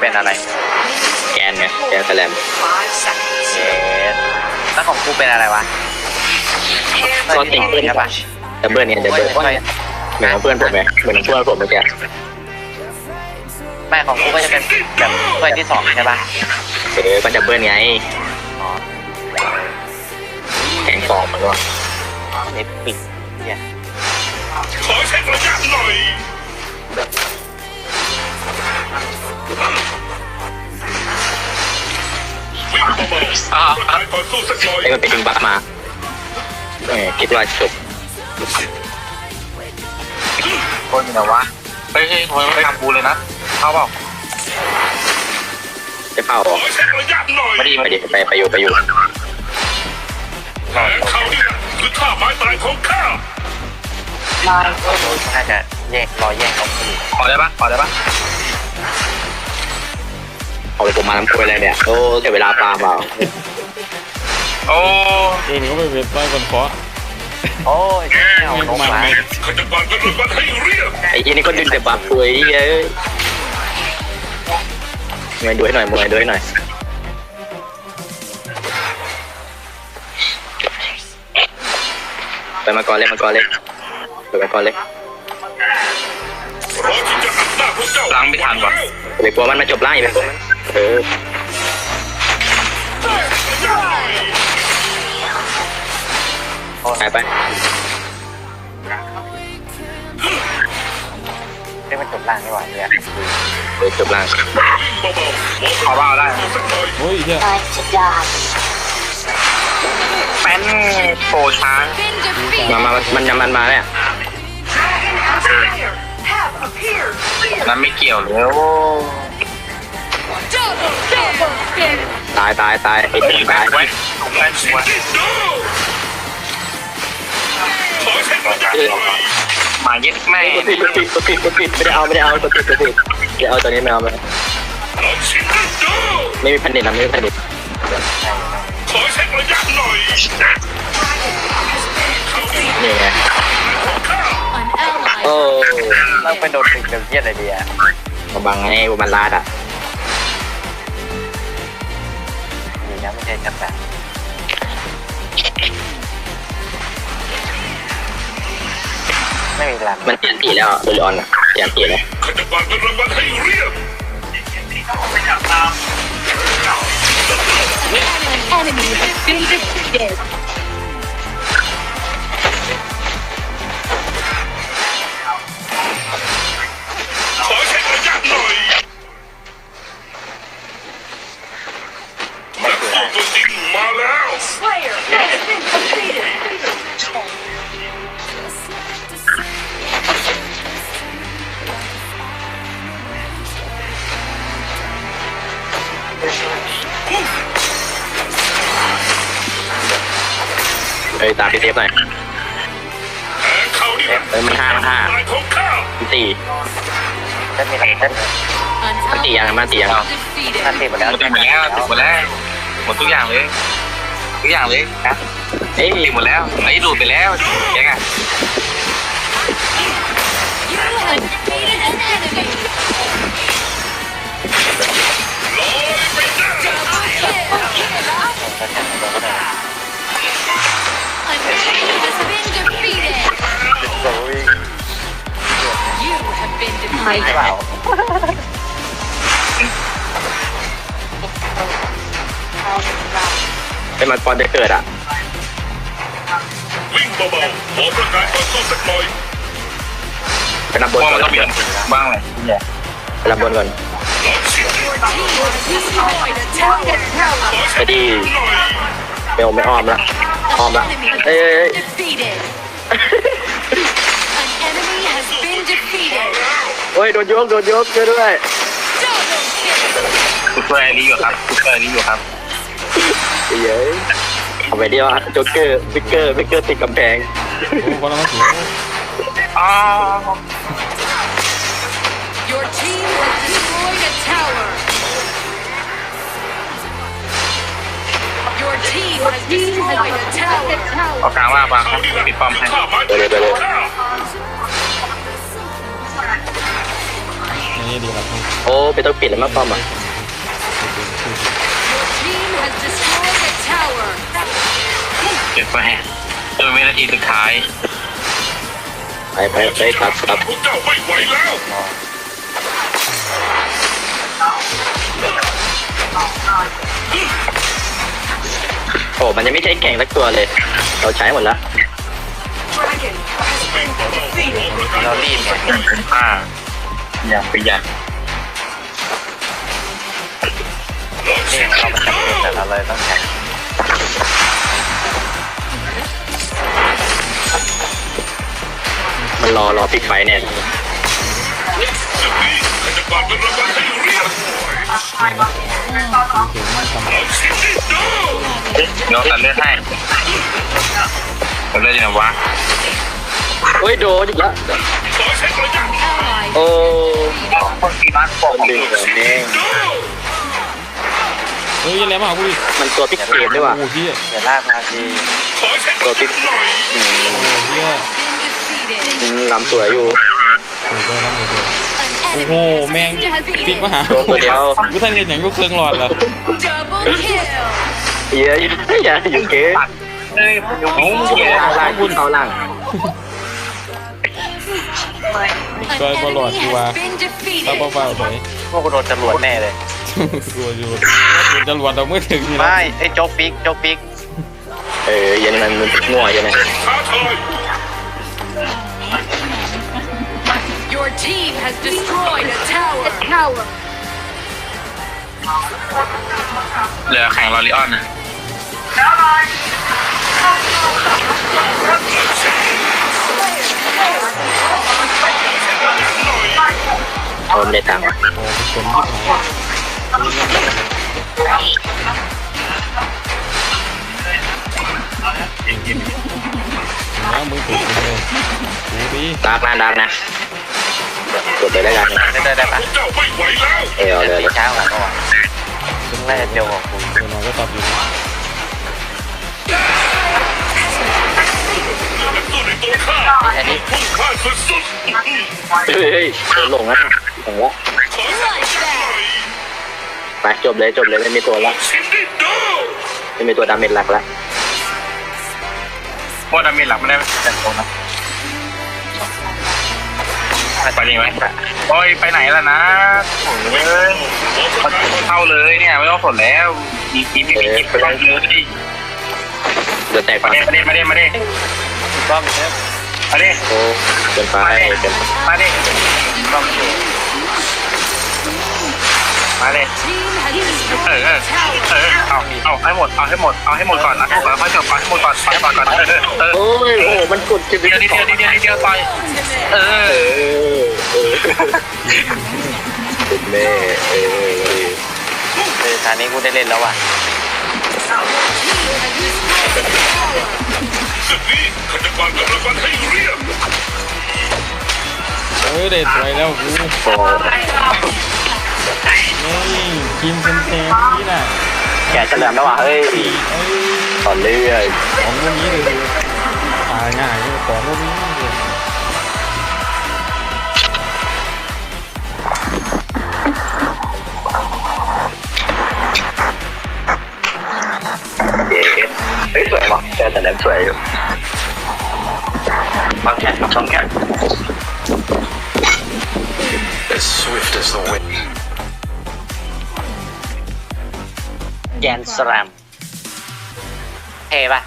เป็นอะไรแกนไงแกนแสลมเยสแล้วของกูเป็นอะไรวะก็ติงเพื่อนใช่ปะดับเบิลเนี่ยดับเบิลเหมือนเพื่อนผมไหมเหมือนเพื่อนผมเมื่อกี้แม่ของกูก็จะเป็นแบบถ้วยที่สองใช่ปะเออก็ดับเบิลไงอ๋อแข่งสองมันว่าเน็ตปิดเนี่ยขอเช็คระยะหน่อย วิ่งเบาๆอ้าวร่างกายก่อนสู้สักหน่อยไอ้มันไปดึงบัฟมาเออคิดว่าจบคนอยู่ไหนวะเฮ้ยเฮ้ยทำไมไม่ทำกูเลยนะเข้าเปล่าจะเป่าขอเช็คระยะหน่อยไม่ดีไปไม่ดิดีไปไปอยู่ไปอยู่แผนเขานี่นะคือท่าไม้ตายของข้าน่าจะแยกรอแยกเขาคือขอได้ปะขอได้ปะ เอาไปผมมาน้ำพุอะไรเนี่ยโอ้เสียเวลาปาเปล่าโอ้เออหนูก็ไปเว็บไซต์บนเคาะโอ้ยไม่เอาลงมาเขาจะบังกันรางวัลให้เรียบไอ้ที่นี่ก็ดึงแต่บัฟคุยเอ้ยมวยดูให้หน่อยมวยดูให้หน่อยไปมาก่อนเลยมาก่อนเลยไปมาก่อนเลยพร้อมที่จะอัดหน้าพวกเจ้าล้างไม่ทันวะไปกลัวมันมาจบไล่ไปกลัวมัน เออไปไปไม่มันจบล่างนี่หว่าเนี่ยไปจบล่างขอเปล่าได้สู้สักหน่ยโอ้ยเฮีย Time to die. แป้นโปช้างมามามันมันมันมาเนี่ยนั้นไม่เกี่ยวเลยโอ้ ตายตายตายไอ้ไว้ตัวตายไว้ไว้สิที่ดูขอเช็คระยะหน่อยหมาเย็ดแม่กดผิดกดผิดกดผิดกดผิดไม่ได้เอาไม่ได้เอากดผิดกดผิดเดี๋ยวเอาตัวนี้ไม่เอาไม่ลองชิมให้ดูไม่มีพันเด็ดนะไม่มีพันเด็ดขอเช็คระยะหน่อยนี่ไงโอ้ต้องไปโดนติดเดี๋ยวเยี่ยอะไรดีอะมาบังไงมันลาดอะ ดีนะไม่ใช่จับแบบไม่มีรังมันเปลี่ยนสีแล้วโดยออนอะเปลี่ยนสีแล้วเขาจะบังกันรางวัลให้เรียบ Enemy has been defeated. ขอเช็คระยะหน่อย เอ้ยตามพี่เทปหน่อยแผนเขานี่นะเอ้ยมันห้ามันห้าตายของข้ามันตีจะมีรังเต้นมันตียังมันตียังถ้าตีหมดแล้วหมดหมดแล้วหมดแล้วหมดทุกอย่างเลยทุกอย่างเลยนะเอ้ยติดหมดแล้วไอ้ดูดไปแล้วแกไง ลอยไปได้ก็จะโดนได้โอ้ยใช่เปล่าเป็นมันปอนจะเกิดอะ วิ่งเบาๆขอประกาศก่อนสู้สักหน่อยไปรับบนว่าก่อมันนต้องเปลี่ยนบ้างเลยเนี่ยไปรับบนก่อนลองชิมให้ดู Target tower. ไปดีหน่อยไม่อมไม่อ้อมละ อ้อมละเอ้ยเอ้ยเอ้ย Defeated. An enemy has been defeated. โอ้ยโดนยกโดนยกช่วยด้วย Double kill. กูช่วยไอ้นี้อยู่ครับกูช่วยไอ้นี้อยู่ครับเย้ยเอาไปเดียวอะโจ๊กเกอร์วิกเกอร์วิกเกอร์ติดกำแพงโอ้คนละมาถึงอ๋อ Your team has เอากลางว่าบางครับปิดป้อมให้ข้าไม้ตายของข้าไหนนี้ดีครับโอ้ไปต้องปิดแล้วมาป้อมอะเก็บไปจนวินาทีสุดท้าย ไปไปไปกลับกลับพวกเจ้าไม่ไหวแล้ว โอ้มันยังไม่ใช้แข่งสักตัวเลย เราใช้หมดแล้ว เรารีบไงอย่างคุ้มค่าอย่างประหยัดนี่เรามันจำเป็นแต่เราเลยต้องแข่งมันรอรอปิดไฟเนี่ย ศึกนี้ข้าจะกวาดนรางวัลให้เรียบเอาสิที่ดูเฮ้ยเดี๋ยวตัดเลือดให้ตัดเลือดยังไงวะโอ้ยโดนอีกแล้วขอเช็คระยะ Ally โอ้คนที่บ้านบอกของดึงแบบนี้ดูเฮ้ยยังไงมากูดิมันตัวพิกเกมด้วยว่ะโอ้เฮียเดี๋ยวลากมาทีขอเช็คระยะหน่อยอืมโอ้เฮีย been defeated. อืมลำสวยอยู่ โอ้โห แมงปิกมาหาตัวเดียวกูท่านเรียนอย่างกูเครื่องหลอดเหรอ Double kill. เยอยู่อย่าอยู่เก๋เฮ้ยโอ้โหเข้าล่างเข้าล่าง An ช่วยบอลหลอด enemy กูว่า been ตา defeated. เบาๆไปพวกกูโดนจรวดแน่เลย กลัวอยู่จะหลวดเราไม่ถึงนี่นะไม่ไอ้โจ๊กปิกโจ๊กปิกเออย็นมันมันมั่วอยู่นะท้าทาย Your team has destroyed a tower. tower. เหลือแข่งลอริออนนะเอาไม่ได้ตังค์ว่ะโอ้เป็นคนที่หายแล้วมึงถูกเลยกูดิดาร์กนะดาร์กนะ กดเลยได้กันได้ได้ได้ปะเออเอาเลยตีเช้าก่อนก็ว่าซึ่งน่าจะเดียวของกูเดี๋ยวน้องก็ตอบอยู่นักสู้ในตัวข้าอันนี้พุ่งพลาดสุดเฮ้ยโดนหลงอะหลงละๆขออไปจบเลยจบเลยไม่มีตัวละไม่มีตัวดาเมจหลักละพวกดาเมจหลักไม่ได้แต่โตนะ ไปดีไหมโอ้ยไปไหนล่ะนะโอ้ยเข้าเลยเนี่ยไม่ต้องสนแล้วมีทีมมีทีมไปเลยเดี๋ยวแตกมาปากเด้มาเด้มาเด้มาเด้ป้อมเชฟมาเด้โอ้เกินไปเกินไปมาเด้ เด้ Team has เออเออเออเอาเอาให้หมดเอาให้หมดเอาให้หมดก่อนนะเอาให้จบเอาให้หมดก่อนเอให้หมดก่อนเออเออโอ้ยโอ้มันกดจะเดียวนิดเดียวนิดเดียวนิดเดียวต่อยเอเออเออแม่เออเออทางนี้กูได้เล่นแล้วว่ะศึกนี้ข้าจะวาดเงินรางวัลให้เรียบเออเด็ดสวยแล้วกู นี่กินเต็มเต็มนี่น่ะแกเฉลิมแล้วว่ะเฮ้ยเอ้ยต่อเรื่อยของพวกนี้เลยตายง่ายเลยของพวกนี้เลยเย้เฮ้ยสวยว่ะแกเฉลิมสวยอยู่บางแขนครับสองแขน as swift as the wind. แกนสแลมเท่ปะ